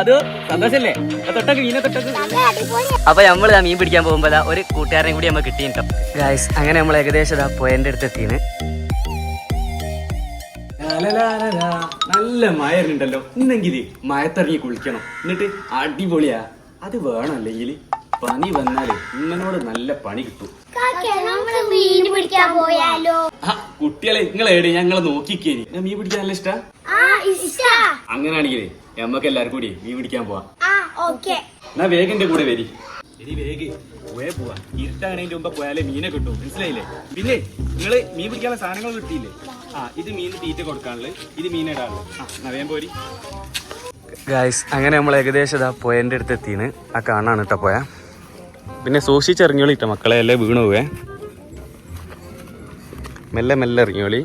അത്? സന്തോഷല്ലേ? തൊട്ടക്ക് മീനെ തൊട്ടക്ക്. അപ്പൊ നമ്മൾ ആ മീൻ പിടിക്കാൻ പോകുമ്പോ ഒരു കൂട്ടുകാരനെ കൂടി നമ്മൾ കിട്ടിയിട്ടോ. ഗായ്സ് അങ്ങനെ നമ്മൾ ഏകദേശം ദാ പോയന്റെ അടുത്ത് എത്തിയാണ്. നല്ല മഴ ഉണ്ടല്ലോ ഇന്നെങ്കിൽ മഴത്തിറങ്ങി കുളിക്കണം. എന്നിട്ട് അടിപൊളിയാ. അത് വേണം അല്ലെങ്കിൽ പനി വന്നാൽ ഇങ്ങനോട് നല്ല പണി കിട്ടും. നമ്മൾ മീൻ പിടിക്കാൻ പോയാലോ? കുട്ടികളെ നിങ്ങൾ ഞങ്ങളെ നോക്കിക്കേനി. മീൻ പിടിക്കാൻ നല്ല ഇഷ്ടാ? അങ്ങനെയാണെങ്കിലേ നമ്മക്ക് എല്ലാവർക്കും കൂടി മീൻ പിടിക്കാൻ പോവാ. ആ ഓക്കെ. എന്നാ വേഗന്റെ കൂടെ വരി. ഇനി വേഗ പോയേ പോവാ. ഇരുട്ടാണതിന്റെ മുമ്പ് പോയാലേ മീനെ കിട്ടും. മനസ്സിലായില്ലേ? പിന്നെ നിങ്ങൾ മീൻ പിടിക്കാനുള്ള സാധനങ്ങൾ കിട്ടിയില്ലേ? ആ ഇത് മീൻ തീറ്റ കൊടുക്കാനുള്ളത്. ഇത് മീൻ ഇടാനുള്ളത്. ആ എന്നാ വേഗം പോരി. ഗായ്സ് അങ്ങനെ നമ്മൾ ഏകദേശം ഇതാ പോയന്റെ അടുത്ത് എത്തിയാണ് ആ കാണാണ് കേട്ടോ പോയാ. പിന്നെ സൂക്ഷിച്ചിറങ്ങിയോളിട്ടോ മക്കളെ അല്ലേ വീണു പോവേ മെല്ലെ മെല്ലെ ഇറങ്ങിയോളി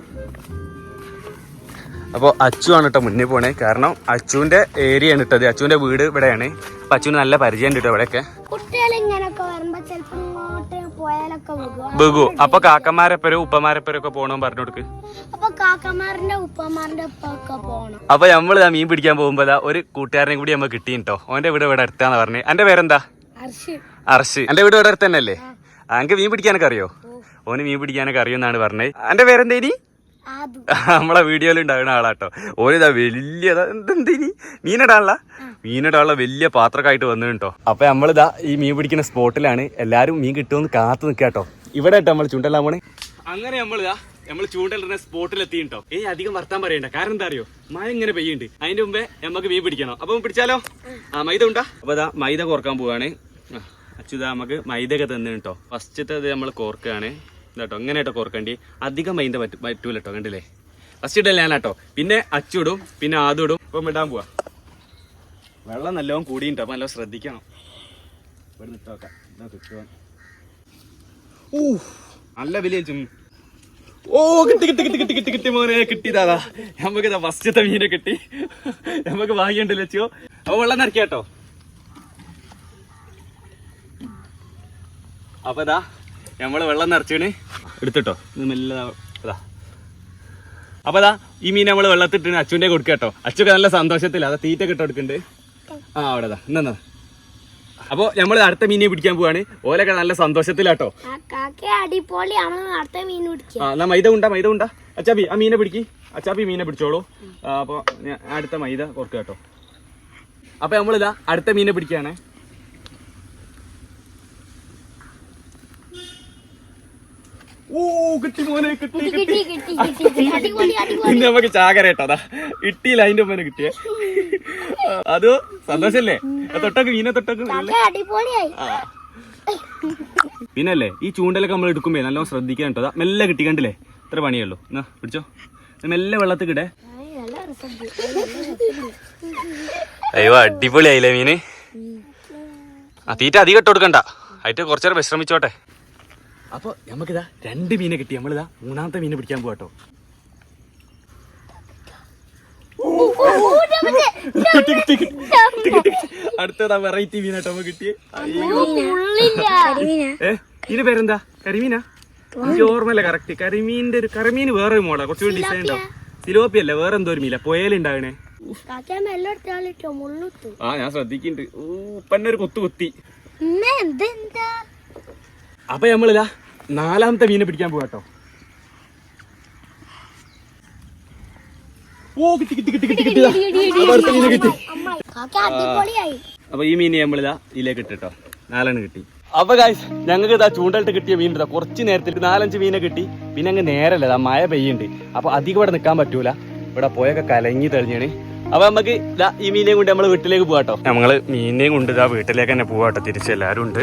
അപ്പോൾ അച്ചു ആണ് കേട്ടോ മുന്നേ പോണേ. കാരണം അച്ചുവിന്റെ ഏരിയ ആണ് ഇട്ടത് അച്ചുവിന്റെ വീട് ഇവിടെയാണ്. അപ്പൊ അച്ചുവിന് നല്ല പരിചയം ഉണ്ട് കേട്ടോ ഇവിടെയൊക്കെ. ബഹു അപ്പൊ കാക്കമാരെപ്പരും ഉപ്പമാരെപ്പരും ഒക്കെ പോകണമെന്ന് പറഞ്ഞു കൊടുക്ക്. അപ്പൊ ഉപ്പൊക്കെ പോകണം അപ്പൊ നമ്മൾ മീൻ പിടിക്കാൻ പോകുമ്പോ ഒരു കൂട്ടുകാരനെ കൂടി നമ്മൾ കിട്ടിയിട്ടോ ഓന്റെ വീട് ഇവിടെ അടുത്താന്ന് പറഞ്ഞു. എന്റെ പേരെന്താ? അർഷ്. എന്റെ വീട് ഇവിടെ അടുത്ത് തന്നെയല്ലേ? എനിക്ക് മീൻ പിടിക്കാനൊക്കെ അറിയോ? ഓന് മീൻ പിടിക്കാനൊക്കെ അറിയുമെന്നാണ് പറഞ്ഞത് എന്റെ പേരെന്തേനി നമ്മളെ വീഡിയോയിൽ ഉണ്ടാകുന്ന ആളാട്ടോ. ഓരോ വലിയ എന്തെന്തേനി മീനിടാനുള്ള? മീനിടാനുള്ള വലിയ പാത്രക്കായിട്ട് വന്നു കേട്ടോ അപ്പൊ നമ്മളിതാ ഈ മീൻ പിടിക്കുന്ന സ്പോട്ടിലാണ്. എല്ലാരും മീൻ കിട്ടുമെന്ന് കാത്തു നിൽക്കാട്ടോ ഇവിടെ കേട്ടോ നമ്മൾ ചൂണ്ടല്ലാ പോണേ. അങ്ങനെ നമ്മളിതാ നമ്മൾ ചൂണ്ടലിടുന്ന സ്പോട്ടിൽ എത്തിയിട്ടോ. ഏ അധികം വർത്താൻ പറയണ്ട. കാരണം എന്താ അറിയോ? മഴ ഇങ്ങനെ പെയ്യുണ്ട്. അതിന്റെ മുമ്പേ നമുക്ക് മീൻ പിടിക്കണം. അപ്പൊ പിടിച്ചാലോ? ആ മൈദ ഉണ്ടാ? അപ്പൊ ഇതാ മൈദ കോർക്കാൻ പോവാണ്. അച്യുതാ നമുക്ക് മൈദ ഒക്കെ തന്നെ കേട്ടോ ഫസ്റ്റത്തെ നമ്മൾ കോർക്കുകയാണ് ഇതാട്ടോ അങ്ങനെ കേട്ടോ കോർക്കണ്ടി അധികം മൈൻഡ് പറ്റ പറ്റൂല കേട്ടോ കണ്ടില്ലേ? ഫസ്റ്റ് ഇടാൻ ഞാൻ കേട്ടോ പിന്നെ അച്ചുടും പിന്നെ ആദ്യം ഇടും ഇപ്പം ഇടാൻ പോവാ. വെള്ളം നല്ലോണം കൂടിയിട്ടോ അപ്പം നല്ലോണം ശ്രദ്ധിക്കണം. ഇവിടെ നിട്ടോക്കാം ഇതാ കിട്ടുവാൻ ഊ നല്ല വലിയ ചും ഓ കിട്ടി കിട്ടി കിട്ടി കിട്ടി കിട്ടി കിട്ടി മോനെ കിട്ടിയതാ. നമുക്ക് ഇതാ ഫസ്റ്റത്തെ മീനെ കിട്ടി. നമുക്ക് ഭാഗ്യമുണ്ടല്ലോ ലച്ചോ അപ്പൊ വെള്ളം നിറക്കാട്ടോ അപ്പൊ ഇതാ നമ്മൾ വെള്ളം നിറച്ചാണ്. എടുത്തിട്ടോ? ഇത് മെല്ലെ അതാ ഈ മീൻ നമ്മൾ വെള്ളത്തിട്ട് അച്ഛന്റെ കൊടുക്കുക കേട്ടോ. അച്ചുക്ക് നല്ല സന്തോഷത്തില്ല അതാ തീറ്റ കിട്ടോ എടുക്കണ്ട് ആ അവിടെ എന്നാ അപ്പൊ നമ്മൾ അടുത്ത മീനെ പിടിക്കാൻ പോവാണ്. ഓലൊക്കെ നല്ല സന്തോഷത്തിലാട്ടോ ആ കാക്ക അടിപൊളിയാണ്. അടുത്ത മീൻ പിടിക്കുക ആ എന്നാ മൈദ ഉണ്ടാ മൈദ ഉണ്ടാ അച്ചാപ്പി ആ മീനെ പിടിക്ക്. അച്ചാപ്പി മീനെ പിടിച്ചോളൂ. അപ്പോൾ അപ്പൊ അടുത്ത മൈദ കുറക്കുക കേട്ടോ. അപ്പൊ നമ്മളിതാ അടുത്ത മീനെ പിടിക്കാണ്. ഓ കിട്ടി മോനെ കിട്ടി കിട്ടി ഇന്ന് നമുക്ക് ചാകരട്ടോ അതാ. ഇട്ടിയില്ല അതിന്റെ മോനെ കിട്ടിയേ. അത് സന്തോഷല്ലേ? തൊട്ടൊക്കെ മീനെ തൊട്ടൊക്കെ പിന്നല്ലേ ഈ ചൂണ്ടലൊക്കെ നമ്മൾ എടുക്കുമ്പോ നല്ലോണം ശ്രദ്ധിക്കാൻ കേട്ടോ. മെല്ലെ കിട്ടി കണ്ടില്ലേ? ഇത്ര പണിയുള്ളൂ. എന്നാ പിടിച്ചോ. മെല്ലെ വെള്ളത്തിൽ കിടേ അയ്യോ അടിപൊളിയായില്ലേ മീന്? ആ തീറ്റ അധികം ഇട്ട് കൊടുക്കണ്ട. ആയിട്ട് കുറച്ചേരം വിശ്രമിച്ചോട്ടെ. അപ്പൊ നമുക്കിതാ രണ്ട് മീനെ കിട്ടി. നമ്മളിതാ മൂന്നാമത്തെ മീനെ പിടിക്കാൻ പോകട്ടോ കിട്ടി, കിട്ടി, കിട്ടി. കിട്ടി, കിട്ടി. അടുത്തതാ വെറൈറ്റി മീനാട്ടോ നമുക്ക് കിട്ടിയേ. ഇതിന്റെ പേരെന്താ? കരിമീനാ? എനിക്ക് ഓർമ്മയില്ല കറക്റ്റ് കരിമീന്റെ ഒരു കരിമീൻ വേറെ മോളാ. കുറച്ചുകൂടി ഡിസൈൻ ഉണ്ടാവും. സിലോപ്പി അല്ല വേറെ എന്തോ ഒരു മീല മുള്ളുത്തു ആ ഞാൻ ശ്രദ്ധിക്കുന്നുണ്ട് ഉപ്പന്നെ ഒരു കുത്തു കുത്തി. അപ്പൊ നമ്മളിതാ നാലാമത്തെ മീനെ പിടിക്കാൻ പോവാട്ടോ ഓ കിട്ടി കിട്ടി കിട്ടി കിട്ടി കിട്ടി. അപ്പൊ അടുത്ത മീനെ കിട്ടി. കാക്ക അടിപൊളിയായി. അപ്പൊ ഈ മീൻ നമ്മളിതാ ഇതിലേക്ക് ഇട്ടിട്ടോ നാലെണ്ണം കിട്ടി. അപ്പൊ ഗായ്സ് ഞങ്ങൾക്ക് ഇതാ ചൂണ്ടലിട്ട് കിട്ടിയ മീൻ ഇതാ. കുറച്ച് നേരത്തിൽ നാലഞ്ച് മീനെ കിട്ടി. പിന്നെ അങ്ങ് നേരല്ല ഇതാ മഴ പെയ്യുന്നുണ്ട് അപ്പൊ അധികം ഇവിടെ നിൽക്കാൻ പറ്റൂല. ഇവിടെ പോയൊക്കെ കലങ്ങി തെളിഞ്ഞാണ്. അപ്പൊ നമുക്ക് ഈ മീനെയും കൊണ്ട് നമ്മൾ വീട്ടിലേക്ക് പോവാട്ടോ നമ്മൾ മീനെയും കൊണ്ട് ഇതാ വീട്ടിലേക്ക് തന്നെ പോവാട്ടോ തിരിച്ച് എല്ലാരും ഉണ്ട്.